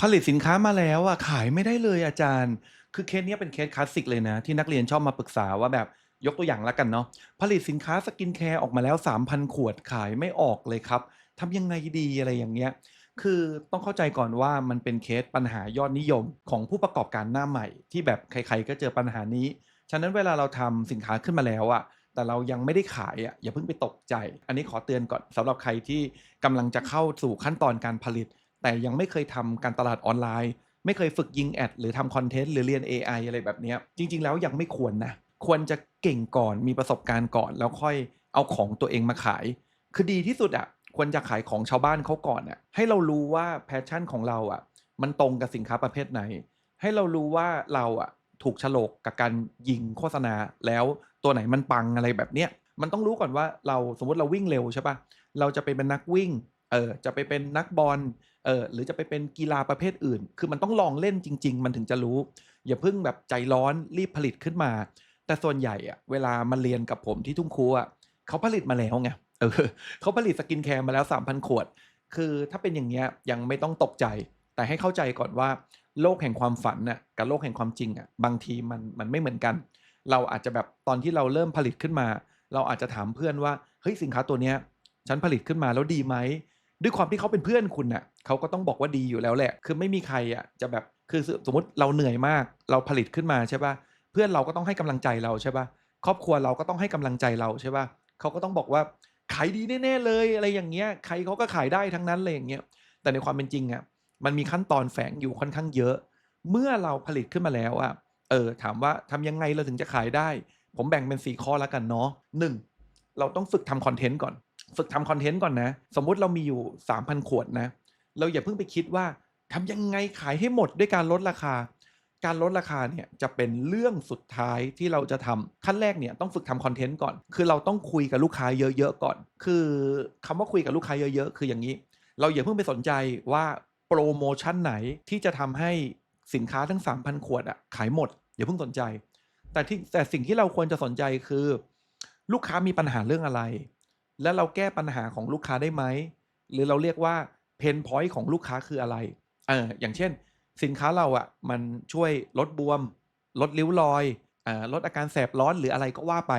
ผลิตสินค้ามาแล้วอะขายไม่ได้เลยอาจารย์ คือเคสเนี้ยเป็นเคสคลาสสิกเลยนะ ที่นักเรียนชอบมาปรึกษาว่าแบบยกตัวอย่างแล้วกันเนาะผลิตสินค้าสกินแคร์ออกมาแล้ว 3,000 ขวดขายไม่ออกเลยครับทำยังไงดีอะไรอย่างเงี้ยคือต้องเข้าใจก่อนว่ามันเป็นเคสปัญหายอดนิยมของผู้ประกอบการหน้าใหม่ ที่แบบใคร ๆ ก็เจอปัญหานี้ ฉะนั้นเวลาเราทำสินค้าขึ้นมาแล้วอะแต่เรายังไม่ได้ขายอะอย่าเพิ่งไปตกใจ อันนี้ขอเตือนก่อนสำหรับใครที่กำลังจะเข้าสู่ขั้นตอนการผลิต แต่ยังไม่เคยทำการตลาดออนไลน์ ไม่เคยฝึกยิงแอดหรือทำคอนเทนต์หรือเรียน AI อะไรแบบนี้จริง ๆ แล้วยังไม่ควรนะควรจะเก่งก่อนมีประสบการณ์ก่อน แล้วค่อยเอาของตัวเองมาขาย คือดีที่สุดอะควรจะขายของชาวบ้านเขาก่อนอะให้เรารู้ว่าแพชชั่นของเราอะมันตรงกับสินค้าประเภทไหน ให้เรารู้ว่าเราอะถูกฉลกกับการยิงโฆษณาแล้วตัวไหนมันปังอะไรแบบเนี้ยมันต้องรู้ก่อนว่าเราสมมติเราวิ่งเร็วใช่ปะเราจะไปเป็นนักวิ่งเออจะไปเป็นนักบอล เออหรือจะไปเป็นกีฬาประเภทอื่น คือมันต้องลองเล่นจริง ๆ มันถึงจะรู้ อย่าเพิ่งแบบใจร้อนรีบผลิตขึ้นมา แต่ส่วนใหญ่อะเวลามาเรียนกับผมที่ทุ่งครูอะเขาผลิตมาแล้วไงเออเขาผลิตสกินแคร์มาแล้ว 3,000 ขวด คือถ้าเป็นอย่างเงี้ยยังไม่ต้องตกใจ แต่ให้เข้าใจก่อนว่า โลกแห่งความฝันน่ะกับโลกแห่งความจริงอะบางทีมันมันไม่เหมือนกัน เราอาจจะแบบตอนที่เราเริ่มผลิตขึ้นมา เราอาจจะถามเพื่อนว่าเฮ้ยสินค้าตัวเนี้ยฉันผลิตขึ้นมาแล้วดีไหม ด้วยความที่เขาเป็นเพื่อนคุณน่ะเขาก็ต้องบอกว่าดีอยู่แล้วแหละ คือไม่มีใครอะจะแบบคือสมมติเราเหนื่อยมาก เราผลิตขึ้นมาใช่ป่ะเพื่อนเราก็ต้องให้กำลังใจเราใช่ป่ะครอบครัวเราก็ต้องให้กำลังใจเราใช่ป่ะเขาก็ต้องบอกว่าขายดีแน่ๆเลยอะไรอย่างเงี้ยใครเขาก็ขายได้ทั้งนั้นเลยอย่างเงี้ยแต่ในความเป็นจริงอะมันมีขั้นตอนแฝงอยู่ค่อนข้างเยอะ เมื่อเราผลิตขึ้นมาแล้วอะเออถามว่าทำยังไงเราถึงจะขายได้ ผมแบ่งเป็น 4 ข้อแล้วกันเนาะหนึ่งเราต้องฝึกทำคอนเทนต์ก่อน ฝึกทำคอนเทนต์ก่อนนะ สมมุติเรามีอยู่ 3,000 ขวดนะ เราอย่าเพิ่งไปคิดว่าทำยังไงขายให้หมดด้วยการลดราคา การลดราคาเนี่ยจะเป็นเรื่องสุดท้ายที่เราจะทำขั้นแรกเนี่ยต้องฝึกทำคอนเทนต์ก่อน คือเราต้องคุยกับลูกค้าเยอะๆก่อน คือคำว่าคุยกับลูกค้าเยอะๆ คืออย่างนี้ เราอย่าเพิ่งไปสนใจว่าโปรโมชั่นไหนที่จะทำให้สินค้าทั้ง 3,000 ขวดอะขายหมดอย่าเพิ่งสนใจ แต่ที่แต่สิ่งที่เราควรจะสนใจคือ ลูกค้ามีปัญหาเรื่องอะไร และเราแก้ปัญหาของลูกค้าได้ไหม หรือเราเรียกว่าเพนพอยต์ของลูกค้าคืออะไรเอออย่างเช่น สินค้าเราอะ่ะมันช่วยลดบวม ลดริ้วรอยอ่าลดอาการแสบร้อนหรืออะไรก็ว่าไป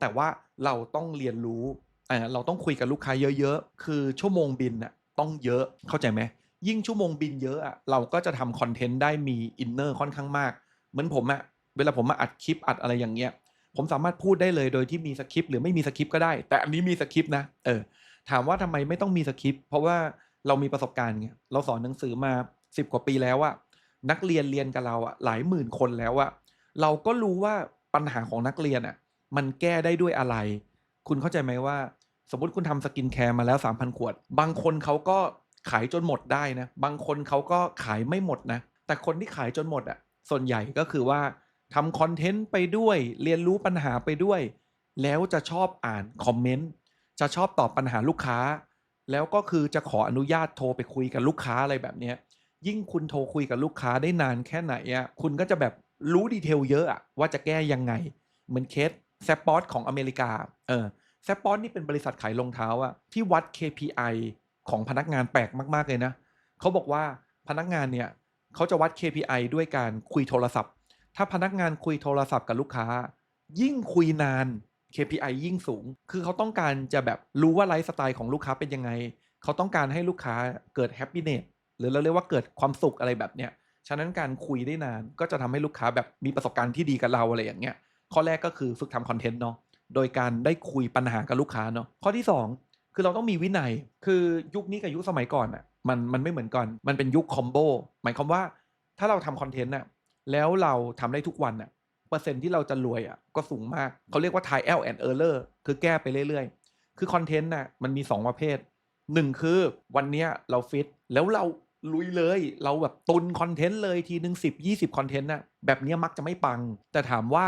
แต่ว่าเราต้องเรียนรู้อ่าเราต้องคุยกับลูกค้าเยอะๆ คือชั่วโมงบินน่ะต้องเยอะเข้าใจไหมยิ่งชั่วโมงบินเยอะอะเราก็จะทำคอนเทนต์ได้มีอินเนอร์ค่อนข้างมาก เหมือนผมอะเวลาผมมาอัดคลิปอัดอะไรอย่างเงี้ย ผมสามารถพูดได้เลยโดยที่มีสคริปต์หรือไม่มีสคริปต์ก็ได้ แต่อันนี้มีสคริปต์นะเออถามว่าทำไมไม่ต้องมีสคริปต์เพราะว่าเรามีประสบการณ์ไงเราสอนหนังสือมาสิบกว่าปีแล้วอะนักเรียนเรียนกับเราอะหลายหมื่นคนแล้วอะเราก็รู้ว่าปัญหาของนักเรียนอะมันแก้ได้ด้วยอะไร คุณเข้าใจไหมว่า สมมติคุณทำสกินแคร์มาแล้ว3,000ขวด บางคนเขาก็ขายจนหมดได้นะ บางคนเขาก็ขายไม่หมดนะ แต่คนที่ขายจนหมดอะส่วนใหญ่ก็คือว่า ทำคอนเทนต์ไปด้วย เรียนรู้ปัญหาไปด้วย แล้วจะชอบอ่านคอมเมนต์จะชอบตอบปัญหาลูกค้า แล้วก็คือจะขออนุญาตโทรไปคุยกับลูกค้าอะไรแบบนี้ยิ่งคุณโทรคุยกับลูกค้าได้นานแค่ไหนอะคุณก็จะแบบรู้ดีเทลเยอะอะว่าจะแก้ยังไง เหมือนเคสแซปปอสของอเมริกาเออแซปปอสนี่เป็นบริษัทขายรองเท้าอะที่วัด KPI ของพนักงานแปลกมาก ๆ เลยนะเขาบอกว่าพนักงานเนี่ยเขาจะวัด KPI ด้วยการคุยโทรศัพท์ ถ้าพนักงานคุยโทรศัพท์กับลูกค้า ยิ่งคุยนาน KPI ยิ่งสูง คือเขาต้องการจะแบบรู้ว่าไลฟ์สไตล์ของลูกค้าเป็นยังไง เขาต้องการให้ลูกค้าเกิดแฮปปี้เนสหรือเราเรียกว่าเกิดความสุขอะไรแบบเนี้ย ฉะนั้นการคุยได้นานก็จะทำให้ลูกค้าแบบมีประสบการณ์ที่ดีกับเราอะไรอย่างเงี้ย ข้อแรกก็คือฝึกทำคอนเทนต์เนาะ โดยการได้คุยปัญหากับลูกค้าเนาะ ข้อที่ 2 คือเราต้องมีวินัย คือยุคนี้กับยุคสมัยก่อนอะมันมันไม่เหมือนกันมันเป็นยุคคอมโบ หมายความว่าถ้าเราทำคอนเทนต์อะ แล้วเราทำได้ทุกวันอะเปอร์เซ็นที่เราจะรวยอะก็สูงมากเขาเรียกว่า trial and error คือแก้ไปเรื่อยๆ คือคอนเทนต์น่ะมันมี 2 ประเภทหนึ่งคือวันเนี้ยเราฟิตแล้วเราลุยเลย เราแบบตุนคอนเทนต์เลยทีหนึ่งสิบยี่สิบคอนเทนต์น่ะแบบเนี้ยมักจะไม่ปัง แต่ถามว่า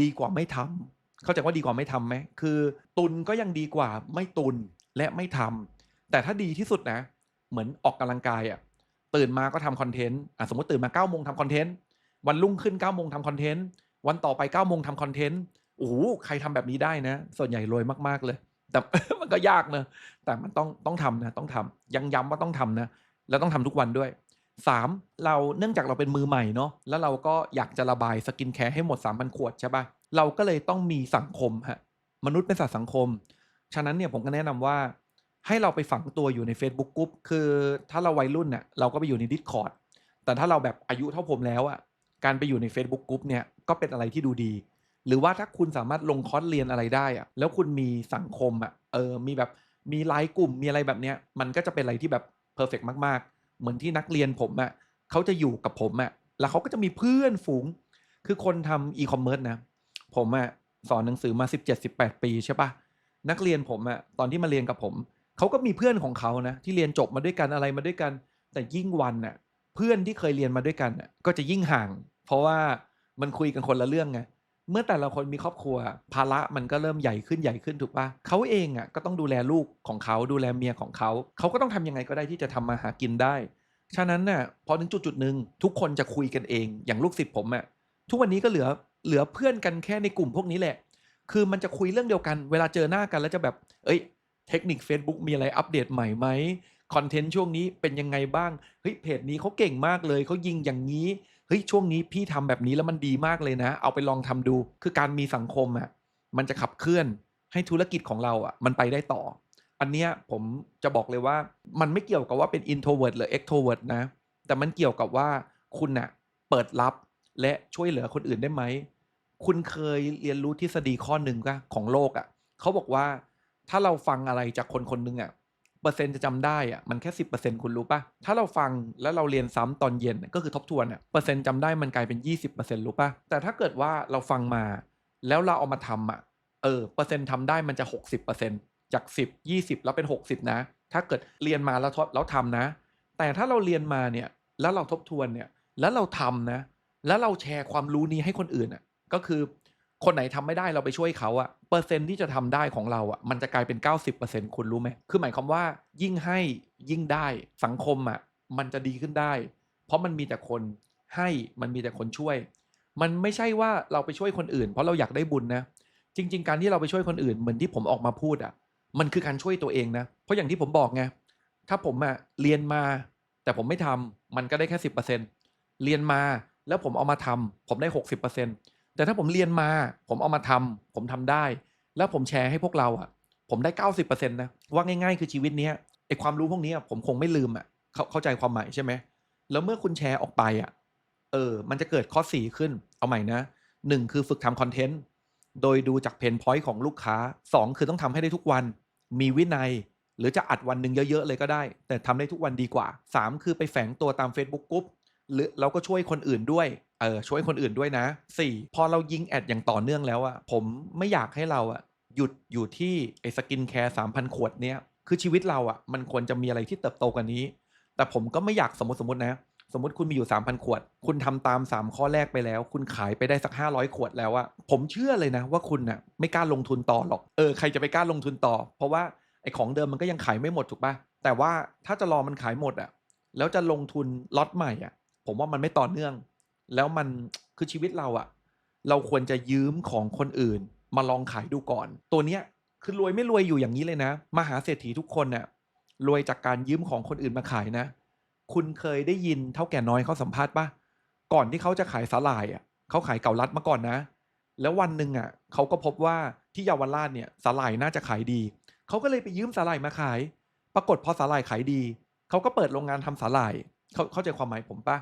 ดีกว่าไม่ทำเข้าใจว่าดีกว่าไม่ทำไหมคือ ตุนก็ยังดีกว่าไม่ตุนและไม่ทำแต่ถ้าดีที่สุดนะ เหมือนออกกำลังกายอะตื่นมาก็ทำคอนเทนต์อะสมมติตื่นมา9ก้าโมงทำคอนเทนต์ วันรุ่งขึ้น9ก้าโมงทำคอนเทนต์วันต่อไป9ก้าโมงทำคอนเทนต์โอ้โหใครทำแบบนี้ได้นะ ส่วนใหญ่รวยมาก ๆ เลย แต่มันก็ยากเนอะแต่มันต้องต้องทำนะต้องทำยังย้ำว่าต้องทำนะแล้วต้องทำทุกวันด้วย 3 เราเนื่องจากเราเป็นมือใหม่เนาะแล้วเราก็อยากจะระบายสกินแคร์ให้หมด 3,000 ขวดใช่ปะเราก็เลยต้องมีสังคมฮะมนุษย์เป็นสัตว์สังคม ฉะนั้นเนี่ยผมก็แนะนำว่า ให้เราไปฝังตัวอยู่ใน Facebook กรุ๊ปคือถ้าเราวัยรุ่นเนี่ยเราก็ไปอยู่ใน Discord แต่ถ้าเราแบบอายุเท่าผมแล้วอะ่ะ การไปอยู่ใน Facebook กรุ๊ปเนี่ยก็เป็นอะไรที่ดูดี หรือว่าถ้าคุณสามารถลงคอร์สเรียนอะไรได้อะแล้วคุณมีสังคมอะเออมีแบบมีไลน์กลุ่มมีอะไรแบบเนี้ยมันก็จะเป็นอะไรที่แบบเพอร์เฟกมากๆ เหมือนที่นักเรียนผมอะเขาจะอยู่กับผมอะแล้วเขาก็จะมีเพื่อนฝูง คือคนทำอีคอมเมิร์ซนะ ผมอะสอนหนังสือมา 17-18 ปีใช่ปะนักเรียนผมอะตอนที่มาเรียนกับผมเขาก็มีเพื่อนของเขานะที่เรียนจบมาด้วยกันอะไรมาด้วยกัน แต่ยิ่งวันน่ะเพื่อนที่เคยเรียนมาด้วยกันน่ะก็จะยิ่งห่าง เพราะว่ามันคุยกันคนละเรื่องไงเมื่อแต่ละคนมีครอบครัว ภาระมันก็เริ่มใหญ่ขึ้นใหญ่ขึ้นถูกปะเขาเองอะก็ต้องดูแลลูกของเขาดูแลเมียของเขาเขาก็ต้องทำยังไงก็ได้ที่จะทำมาหากินได้ ฉะนั้นน่ะพอถึงจุดจุดหนึ่งทุกคนจะคุยกันเองอย่างลูกศิษย์ผมอะทุกวันนี้ก็เหลือเหลือเพื่อนกันแค่ในกลุ่มพวกนี้แหละ คือมันจะคุยเรื่องเดียวกัน เวลาเจอหน้ากันแล้วจะแบบ เอ้ย เทคนิค Facebook มีอะไรอัปเดตใหม่ไหมคอนเทนต์ช่วงนี้เป็นยังไงบ้างเฮ้ยเพจนี้เขาเก่งมากเลยเขายิงอย่างนี้ เฮ้ยช่วงนี้พี่ทำแบบนี้แล้วมันดีมากเลยนะ เอาไปลองทำดู คือการมีสังคมอะมันจะขับเคลื่อนให้ธุรกิจของเราอะมันไปได้ต่อ อันเนี้ยผมจะบอกเลยว่ามันไม่เกี่ยวกับว่าเป็น introvert หรือ extrovert นะ แต่มันเกี่ยวกับว่าคุณน่ะเปิดรับและช่วยเหลือคนอื่นได้ไหม คุณเคยเรียนรู้ทฤษฎีข้อหนึ่งก็ของโลกอะ่ะเขาบอกว่าถ้าเราฟังอะไรจากคนคนหนึ่งอะ่ะ ปอร์เซ็นต์จะจำได้อะมันแค่สิบเปอร์เซ็นต์คุณรู้ปะถ้าเราฟังแล้วเราเรียนซ้ำตอนเย็นก็คือทบทวนอะเปอร์เซ็นต์จำได้มันกลายเป็นยี่สิบเปอร์เซ็นต์รู้ปะแต่ถ้าเกิดว่าเราฟังมา แล้วเราเอามาทำอะเออเปอร์เซ็นต์ทำได้มันจะหกสิบเปอร์เซ็นต์จากสิบยี่สิบแล้วเป็นหกสิบนะ ถ้าเกิดเรียนมาแล้วทดแล้วทำนะ แต่ถ้าเราเรียนมาเนี่ยแล้วเราทบทวนเนี่ยแล้วเราทำนะ แล้วเราแชร์ความรู้นี้ให้คนอื่นอะก็คือ คนไหนทำไม่ได้เราไปช่วยเขาอะเปอร์เซ็นต์ที่จะทำได้ของเราอะมันจะกลายเป็น 90%คุณรู้ไหมคือหมายความว่า ยิ่งให้ยิ่งได้สังคมอะมันจะดีขึ้นได้ เพราะมันมีแต่คนให้มันมีแต่คนช่วย มันไม่ใช่ว่าเราไปช่วยคนอื่น เพราะเราอยากได้บุญนะ จริง ๆ การที่เราไปช่วยคนอื่นเหมือนที่ผมออกมาพูดอะมันคือการช่วยตัวเองนะ เพราะอย่างที่ผมบอกไงถ้าผมอะเรียนมา แต่ผมไม่ทำมันก็ได้แค่สิบเปอร์เซ็นเรียนมาแล้วผมเอามาทำผมได้หกสิบเปอร์เซ็น แต่ถ้าผมเรียนมา ผมเอามาทำผมทำได้ แล้วผมแชร์ให้พวกเราอะ ผมได้เก้าสิบเปอร์เซ็นต์นะว่าง่ายๆ คือชีวิตเนี้ยไอความรู้พวกนี้ผมคงไม่ลืมอะเขาเข้าใจความหมายใช่ไหมแล้วเมื่อคุณแชร์ออกไปอะเออ มันจะเกิดข้อสี่ขึ้น เอาใหม่นะหนึ่งคือฝึกทำคอนเทนต์โดยดูจากเพนพอยต์ของลูกค้าสองคือต้องทำให้ได้ทุกวัน มีวินัย หรือจะอัดวันหนึ่งเยอะๆเลยก็ได้ แต่ทำได้ทุกวันดีกว่าสามคือไปแฝงตัวตาม Facebook กรุ๊ป หรือเราก็ช่วยคนอื่นด้วยเออช่วยคนอื่นด้วยนะสี่พอเรายิงแอดอย่างต่อเนื่องแล้วอะผมไม่อยากให้เราอะหยุดอยู่ที่ไอ้สกินแคร์สามพันขวดเนี้ยคือชีวิตเราอะมันควรจะมีอะไรที่เติบโตกว่านี้ แต่ผมก็ไม่อยากสมมติสมมตินะ สมมติคุณมีอยู่ 3,000 ขวด คุณทำตาม 3 ข้อแรกไปแล้ว คุณขายไปได้สัก 500 ขวดแล้วอะผมเชื่อเลยนะ ว่าคุณน่ะไม่กล้าลงทุนต่อหรอกเออใครจะไปกล้าลงทุนต่อ เพราะว่าไอ้ของเดิมมันก็ยังขายไม่หมดถูกปะแต่ว่าถ้าจะรอมันขายหมดอะแล้วจะลงทุนล็อตใหม่อะ ผมว่ามันไม่ต่อเนื่อง แล้วมันคือชีวิตเราอะเราควรจะยืมของคนอื่น มาลองขายดูก่อน ตัวเนี้ยคือรวยไม่รวยอยู่อย่างนี้เลยนะ มหาเศรษฐีทุกคนเน่ะรวยจากการยืมของคนอื่นมาขายนะ คุณเคยได้ยินเท่าแก่น้อยเขาสัมภาษณ์ปะก่อนที่เขาจะขายสาหร่ายอะเขาขายเก่าลัดมาก่อนนะ แล้ววันหนึ่งอะเขาก็พบว่าที่เยาวราชเนี่ยสาหร่ายน่าจะขายดี เขาก็เลยไปยืมสาหร่ายมาขาย ปรากฏพอสาหร่ายขายดี เขาก็เปิดโรงงานทำสาหร่ายเขาเข้าใจความหมายผมปะ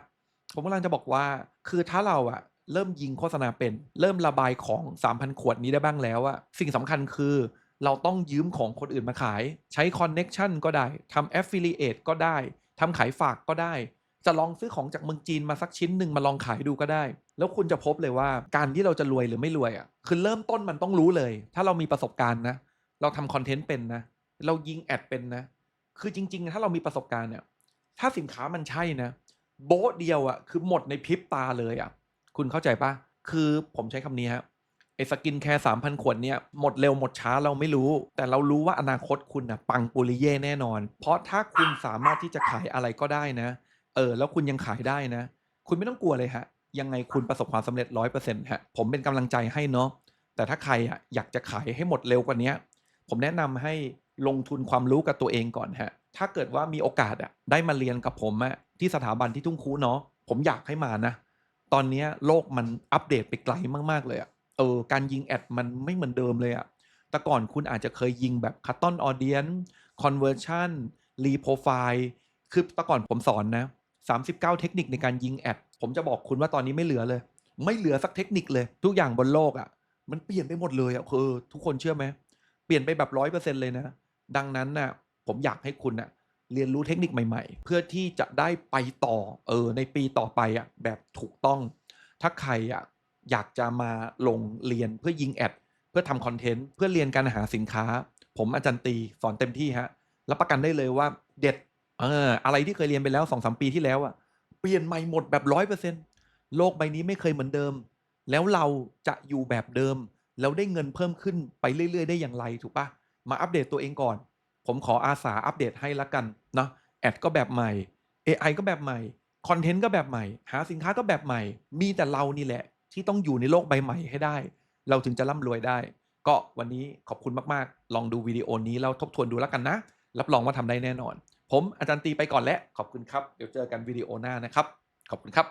ผมกำลังจะบอกว่า คือถ้าเราอะเริ่มยิงโฆษณาเป็น เริ่มระบายของ 3,000 ขวดนี้ได้บ้างแล้วอะสิ่งสำคัญคือ เราต้องยืมของคนอื่นมาขาย ใช้คอนเน็ชันก็ได้ทำ affiliate ก็ได้ทำขายฝากก็ได้ จะลองซื้อของจากเมืองจีนมาสักชิ้นหนึ่งมาลองขายดูก็ได้ แล้วคุณจะพบเลยว่าการที่เราจะรวยหรือไม่รวยอะคือเริ่มต้นมันต้องรู้เลย ถ้าเรามีประสบการณ์นะ เราทำคอนเทนต์เป็นนะ เรายิงแอดเป็นนะ คือจริง ๆ ถ้าเรามีประสบการณ์เนี่ย ถ้าสินค้ามันใช่นะ โบ๊ะเดียวอะคือหมดในพริบตาเลยอะคุณเข้าใจปะคือผมใช้คำนี้ฮะไอสกินแคร์สามพันขวดเนี่ยหมดเร็วหมดช้าเราไม่รู้ แต่เรารู้ว่าอนาคตคุณอะปังปุริเย่แน่นอน เพราะถ้าคุณสามารถที่จะขายอะไรก็ได้นะ เออ แล้วคุณยังขายได้นะ คุณไม่ต้องกลัวเลยฮะ ยังไงคุณประสบความสำเร็จร้อยเปอร์เซ็นต์ฮะ ผมเป็นกำลังใจให้เนาะแต่ถ้าใครอะอยากจะขายให้หมดเร็วกว่านี้ผมแนะนำให้ลงทุนความรู้กับตัวเองก่อนฮะถ้าเกิดว่ามีโอกาสอะได้มาเรียนกับผมอะ ที่สถาบันที่ทุ่งคูเนาะผมอยากให้มานะ ตอนนี้โลกมันอัปเดตไปไกลมากๆเลยอะเออการยิงแอดมันไม่เหมือนเดิมเลยอะแต่ก่อนคุณอาจจะเคยยิงแบบ cut on audience conversion reprofile คือแต่ก่อนผมสอนนะ39 เทคนิคในการยิงแอดผมจะบอกคุณว่าตอนนี้ไม่เหลือเลย ไม่เหลือสักเทคนิคเลย ทุกอย่างบนโลกอะ่ะ มันเปลี่ยนไปหมดเลยอะ่ะคือทุกคนเชื่อไหมเปลี่ยนไปแบบร้อยเปอร์เซ็นเลยนะ ดังนั้นน่ะผมอยากให้คุณน่ะ เรียนรู้เทคนิคใหม่ ๆ เพื่อที่จะได้ไปต่อเออในปีต่อไปอะแบบถูกต้อง ถ้าใครอะอยากจะมาลงเรียนเพื่อยิงแอด เพื่อทำคอนเทนต์เพื่อเรียนการหาสินค้า ผมอาจารย์ตีสอนเต็มที่ฮะรับประกันได้เลยว่าเด็ดเอออะไรที่เคยเรียนไปแล้วสองสามปีที่แล้วอะเปลี่ยนใหม่หมดแบบร้อยเปอร์เซ็นโลกใบนี้ไม่เคยเหมือนเดิม แล้วเราจะอยู่แบบเดิม แล้วได้เงินเพิ่มขึ้นไปเรื่อย ๆ ได้อย่างไรถูกปะมาอัปเดตตัวเองก่อน ผมขออาสาอัปเดตให้ละกันเนาะแอดก็แบบใหม่ AI ก็แบบใหม่คอนเทนต์ก็แบบใหม่ หาสินค้าก็แบบใหม่ มีแต่เรานี่แหละ ที่ต้องอยู่ในโลกใบใหม่ให้ได้ เราถึงจะร่ำรวยได้ ก็วันนี้ขอบคุณมากๆ ลองดูวิดีโอนี้แล้วทบทวนดูแล้วกันนะ รับรองว่าทำได้แน่นอน ผมอาจารย์ตีไปก่อนแล้วขอบคุณครับ เดี๋ยวเจอกันวิดีโอหน้านะครับ ขอบคุณครับ